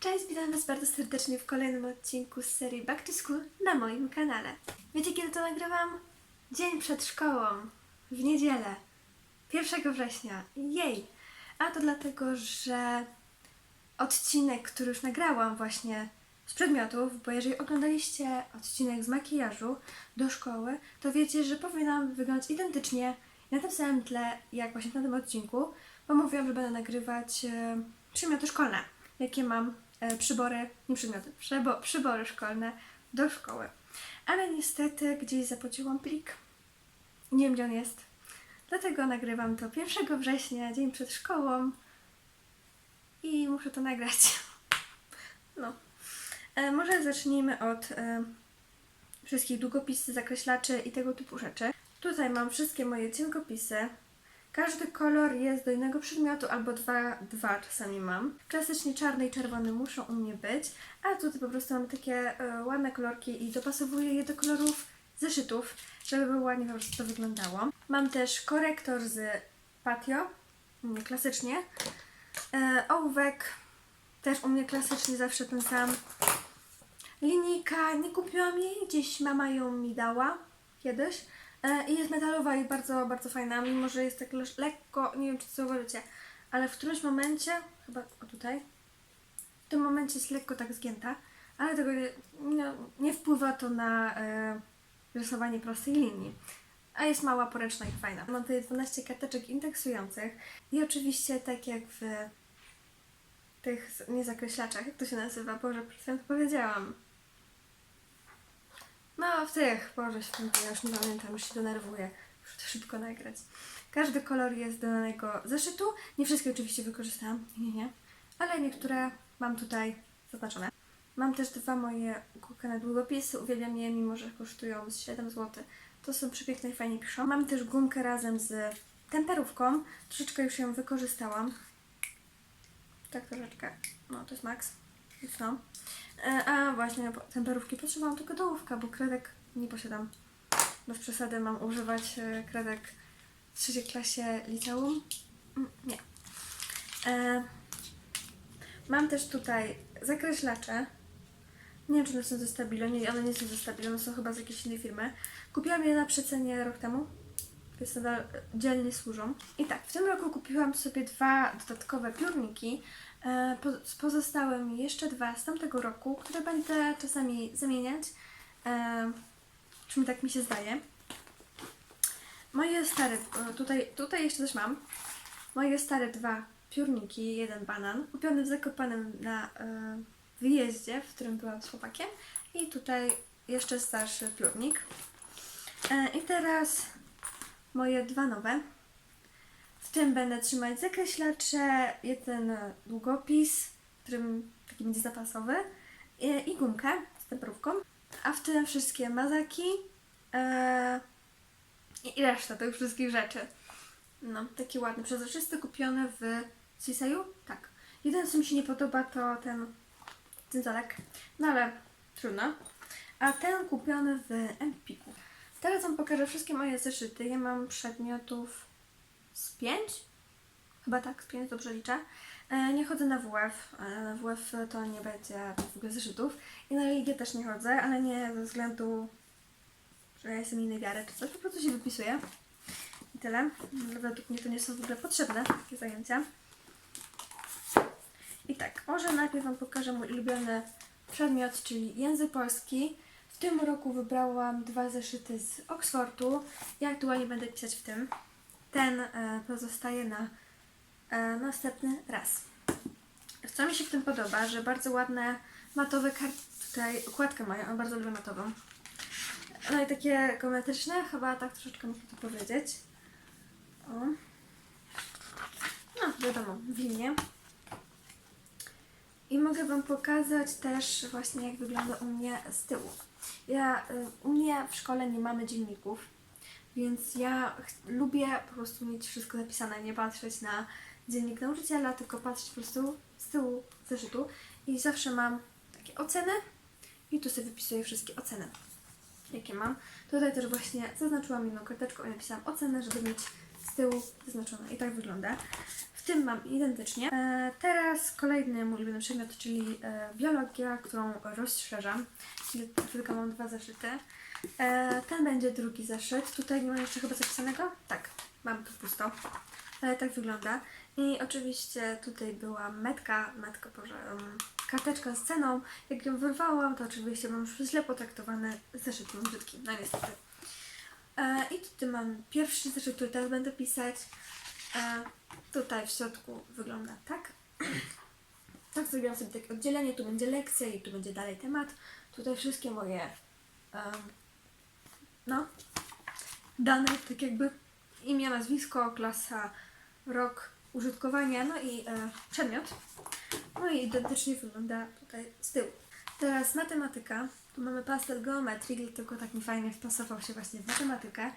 Cześć, witam Was bardzo serdecznie w kolejnym odcinku z serii Back to School na moim kanale. Wiecie kiedy to nagrywam? Dzień przed szkołą, w niedzielę, 1 września. Jej! A to dlatego, że odcinek, który już nagrałam właśnie z przedmiotów, bo jeżeli oglądaliście odcinek z makijażu do szkoły, to wiecie, że powinnam wyglądać identycznie na tym samym tle, jak właśnie na tym odcinku, bo mówiłam, że będę nagrywać e, przedmioty szkolne, jakie mam, przybory, nie przedmioty, przybo, przybory szkolne do szkoły. Ale niestety gdzieś zapłaciłam plik. Nie wiem, gdzie on jest. Dlatego nagrywam to 1 września, dzień przed szkołą i muszę to nagrać. No. E, może zacznijmy od e, wszystkich długopisy, zakreślaczy i tego typu rzeczy. Tutaj mam wszystkie moje cienkopisy. Każdy kolor jest do innego przedmiotu, albo dwa, dwa czasami mam. Klasycznie czarny i czerwony muszą u mnie być, a tutaj po prostu mam takie e, ładne kolorki i dopasowuję je do kolorów zeszytów, żeby było ładnie po prostu to wyglądało. Mam też korektor z Patio, u mnie klasycznie. E, ołówek, też u mnie klasycznie zawsze ten sam. Linijka, nie kupiłam jej, gdzieś mama ją mi dała kiedyś. E, I jest metalowa i bardzo, bardzo fajna, mimo że jest tak lekko, nie wiem czy zauważycie, ale w którymś momencie, chyba o tutaj, w tym momencie jest lekko tak zgięta, ale tego nie, nie, nie wpływa to na e, rysowanie prostej linii. A jest mała, poręczna i fajna. Mam tutaj 12 karteczek indeksujących i oczywiście tak jak w tych z- nie zakreślaczach, jak to się nazywa? Boże, przed powiedziałam. No, w tych, Boże święty, ja już nie pamiętam, już się denerwuję. Muszę to szybko nagrać. Każdy kolor jest do danego zeszytu. Nie wszystkie oczywiście wykorzystałam, nie, nie. Ale niektóre mam tutaj zaznaczone. Mam też dwa moje ukłukane długopisy. Uwielbiam je, mimo że kosztują z 7 zł. To są przepiękne i fajnie piszą. Mam też gumkę razem z temperówką. Troszeczkę już ją wykorzystałam. Tak troszeczkę. No, to jest max. No. E, A właśnie, po- temperówki potrzebowałam tylko do ołówka, bo kredek nie posiadam. Bez przesady mam używać e, kredek w trzeciej klasie liceum? Mm, Nie. E, Mam też tutaj zakreślacze. Nie wiem, czy one są ze Stabilo. Nie, one nie są ze Stabilo, one są chyba z jakiejś innej firmy. Kupiłam je na przecenie rok temu, więc nadal dzielnie służą. I tak, w tym roku kupiłam sobie dwa dodatkowe piórniki. E, po, pozostały mi jeszcze dwa z tamtego roku, które będę czasami zamieniać. E, Czym tak mi się zdaje. Moje stare, e, tutaj, tutaj jeszcze coś mam. Moje stare dwa piórniki, jeden banan, kupiony w Zakopanem na wyjeździe, w którym byłam z chłopakiem. I tutaj jeszcze starszy piórnik. I teraz moje dwa nowe. W tym będę trzymać zakreślacze, jeden długopis, którym taki będzie zapasowy i, i gumkę z temperówką. A w tym wszystkie mazaki e, i, reszta tych wszystkich rzeczy. No, taki ładny, przezroczysty, kupiony w Sisaju? Tak. Jeden, co mi się nie podoba, to ten cyncalek. No ale trudno. A ten kupiony w Empiku. Teraz Wam pokażę wszystkie moje zeszyty. Ja mam przedmiotów z 5? Chyba tak, z 5 dobrze liczę. E, Nie chodzę na WF. e, Na WF to nie będzie w ogóle zeszytów. I na religię też nie chodzę, ale nie ze względu, że ja jestem innej wiary czy coś. Po prostu się wypisuję. I tyle. Według mnie to nie są w ogóle potrzebne takie zajęcia. I tak, może najpierw Wam pokażę mój ulubiony przedmiot, czyli język polski. W tym roku wybrałam dwa zeszyty z Oxfordu i aktualnie będę pisać w tym. Ten e, pozostaje na e, następny raz. Co mi się w tym podoba, że bardzo ładne matowe kart tutaj okładkę mają, bardzo lubię matową. No i takie geometryczne, chyba tak troszeczkę muszę to powiedzieć. O. No, wiadomo, w linie. I mogę Wam pokazać też właśnie jak wygląda u mnie z tyłu. Ja, y, u mnie w szkole nie mamy dzienników, więc ja lubię po prostu mieć wszystko zapisane, nie patrzeć na dziennik nauczyciela, tylko patrzeć po prostu z tyłu zeszytu i zawsze mam takie oceny i tu sobie wypisuję wszystkie oceny. jakie mam. Tutaj też właśnie zaznaczyłam jedną karteczką i napisałam ocenę, żeby mieć z tyłu zaznaczone. I tak wygląda. Tym mam identycznie. E, teraz kolejny mój ulubiony przedmiot, czyli e, biologia, którą rozszerzam. Tylko mam dwa zeszyty. E, ten będzie drugi zeszyt. Tutaj nie ma jeszcze chyba zapisanego? Tak, mam tu pusto. Ale tak wygląda. I oczywiście tutaj była metka, metka, boże, karteczka z ceną. Jak ją wyrwałam, to oczywiście mam już źle potraktowany zeszyt mam brzydki, no niestety. E, I tutaj mam pierwszy zeszyt, który teraz będę pisać. E, tutaj w środku wygląda tak. Tak zrobiłam sobie takie oddzielenie, tu będzie lekcja i tu będzie dalej temat. Tutaj wszystkie moje em, no, dane, tak jakby imię, nazwisko, klasa, rok użytkowania, no i e, przedmiot. No i identycznie wygląda tutaj z tyłu. Teraz matematyka. Tu mamy pastel geometrii, dlatego tak mi fajnie wpasował się właśnie w matematykę.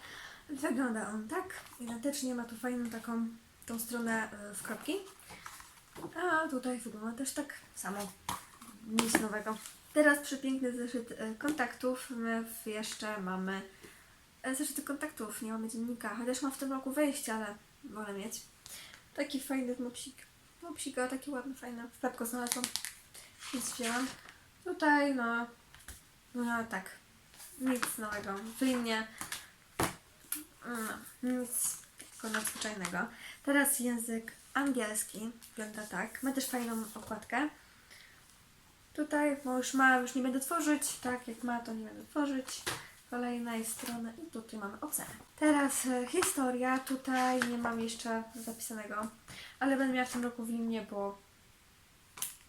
Wygląda on tak. Identycznie ma tu fajną taką tą stronę e, w kropki. A tutaj wygląda też tak samo. Nic nowego. Teraz przepiękny zeszyt e, kontaktów. My jeszcze mamy e, zeszyty kontaktów, nie mamy dziennika. Chociaż mam w tym roku wejście, ale wolę mieć. Taki fajny mopsik. Mopsika, taki ładny, fajny. W znalazłam. Więc wzięłam. Tutaj, no, no tak. Nic nowego. W linie. Nic takiego nadzwyczajnego. Teraz język angielski. Wygląda tak. Ma też fajną okładkę. Tutaj, już ma, już nie będę tworzyć. Tak, jak ma, to nie będę tworzyć. Kolejnej strony i tutaj mamy ocenę. Teraz e, historia. Tutaj nie mam jeszcze zapisanego, ale będę miała w tym roku w limie, bo,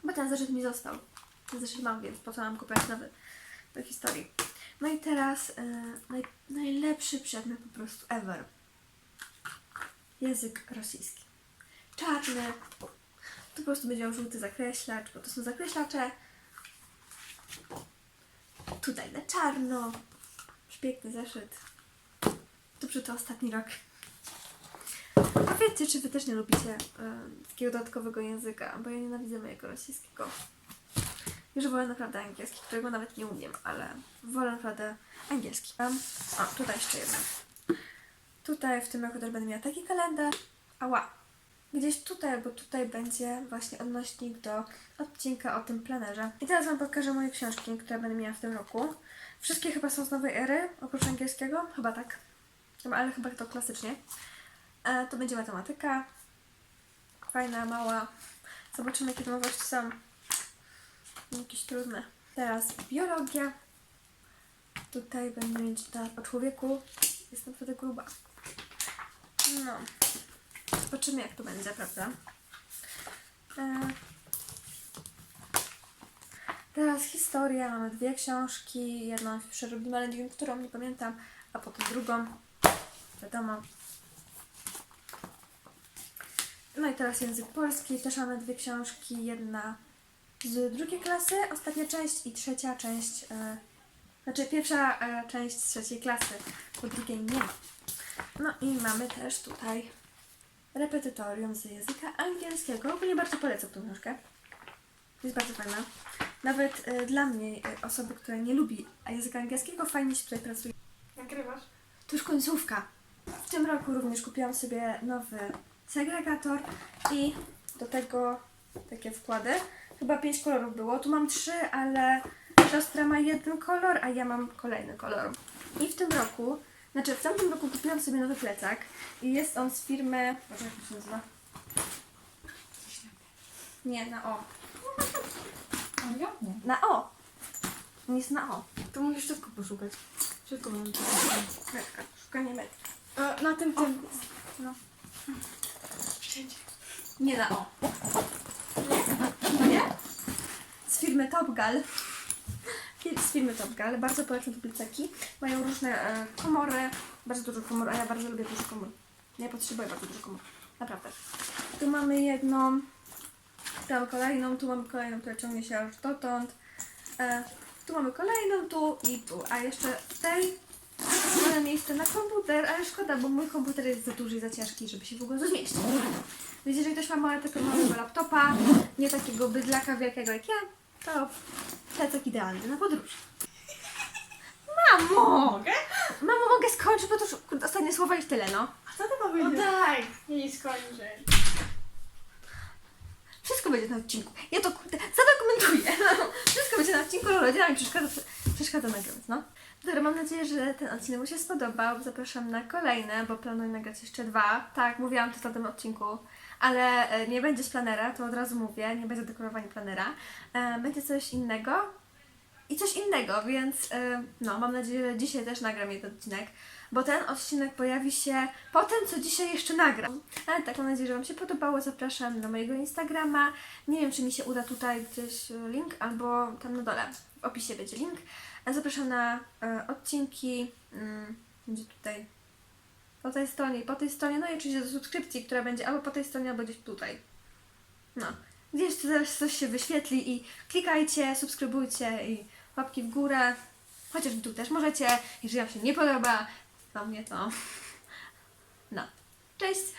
bo ten zeszyt mi został. Ten zeszyt mam, więc po co mam kupować nowy do historii. No i teraz e, naj, najlepszy przedmiot po prostu ever. Język rosyjski. Czarny. Tu po prostu będzie żółty zakreślacz, bo to są zakreślacze. Tutaj na czarno. Piękny zeszyt. Dobrze, to ostatni rok. A wiecie, czy wy też nie lubicie e, takiego dodatkowego języka? Bo ja nienawidzę mojego rosyjskiego. Już wolę naprawdę angielski, którego nawet nie umiem, ale wolę naprawdę angielski. O, tutaj jeszcze jedna. Tutaj w tym roku też będę miała taki kalendarz. Ała. Gdzieś tutaj, bo tutaj będzie właśnie odnośnik do odcinka o tym planerze. I teraz Wam pokażę moje książki, które będę miała w tym roku. Wszystkie chyba są z nowej ery, oprócz angielskiego. Chyba tak. Chyba- Ale chyba to klasycznie. E, to będzie matematyka. Fajna, mała. Zobaczymy, jakie nowości są. Jakieś trudne. Teraz biologia. Tutaj będę mieć o człowieku. Jestem wtedy gruba. No. Zobaczymy, jak to będzie, prawda? E, Teraz historia, mamy dwie książki, jedną przerobimy, ale nie wiem, którą, nie pamiętam, a potem drugą, wiadomo. No i teraz język polski, też mamy dwie książki, jedna z drugiej klasy, ostatnia część i trzecia część, e, znaczy pierwsza e, część z trzeciej klasy, bo drugiej nie ma. No i mamy też tutaj repetytorium z języka angielskiego, ogólnie bardzo polecam tą książkę. Jest bardzo fajna. Nawet e, dla mnie, e, osoby, która nie lubi języka angielskiego, fajnie się tutaj pracuje. Nagrywasz? To już końcówka. W tym roku również kupiłam sobie nowy segregator i do tego takie wkłady. Chyba pięć kolorów było. Tu mam trzy, ale siostra ma jeden kolor, a ja mam kolejny kolor. I w tym roku, znaczy w tamtym roku kupiłam sobie nowy plecak i jest on z firmy... Boże, jak to się nazywa? Nie, na O. Ariadne. Na O! Nie jest na O. To musisz szybko poszukać. Szybko mam Metka. Szukanie metki. e, Na tym tym. No. Wszędzie. Nie na O. To nie? Z firmy Topgal. Fir- Z firmy Topgal. Bardzo polecam te plecaki. Mają różne e, komory. Bardzo dużo komór, a ja bardzo lubię dużo komór. Nie potrzebuję bardzo dużo komór. Naprawdę. Tu mamy jedną, tu kolejną, tu mamy kolejną, która ciągnie się aż dotąd. E, tu mamy kolejną, tu i tu. A jeszcze w tej mamy miejsce na komputer, ale szkoda, bo mój komputer jest za duży i za ciężki, żeby się w ogóle zmieścić. Więc jeżeli ktoś ma małe, takiego małego laptopa, nie takiego bydlaka wielkiego jak ja, to plecak idealny na podróż. Mamo! Mogę? Mamo, mogę skończyć, bo to już kurde, ostatnie słowa i tyle, no. A co być? No tak, nie skończę. Wszystko będzie na odcinku. Ja to kurde zadokumentuję. Wszystko będzie na odcinku, ale rodzina mi przeszkadza, przeszkadza nagrywać, no. Dobra, mam nadzieję, że ten odcinek mu się spodobał. Zapraszam na kolejne, bo planuję nagrać jeszcze dwa. Tak, mówiłam to w tym odcinku, ale e, nie będzie z planera, to od razu mówię, nie będzie dekorowania planera. E, Będzie coś innego i coś innego, więc e, no, mam nadzieję, że dzisiaj też nagram jeden odcinek, bo ten odcinek pojawi się po tym, co dzisiaj jeszcze nagram. Ale tak, mam nadzieję, że Wam się podobało. Zapraszam na mojego Instagrama. Nie wiem, czy mi się uda tutaj gdzieś link, albo tam na dole w opisie będzie link. Zapraszam na odcinki. Mm, będzie tutaj po tej stronie i po tej stronie. No i oczywiście do subskrypcji, która będzie albo po tej stronie, albo gdzieś tutaj. No. Gdzieś tu zaraz coś się wyświetli i klikajcie, subskrybujcie i łapki w górę. Chociaż tu też możecie, jeżeli Wam się nie podoba, to mnie to. No. Cześć!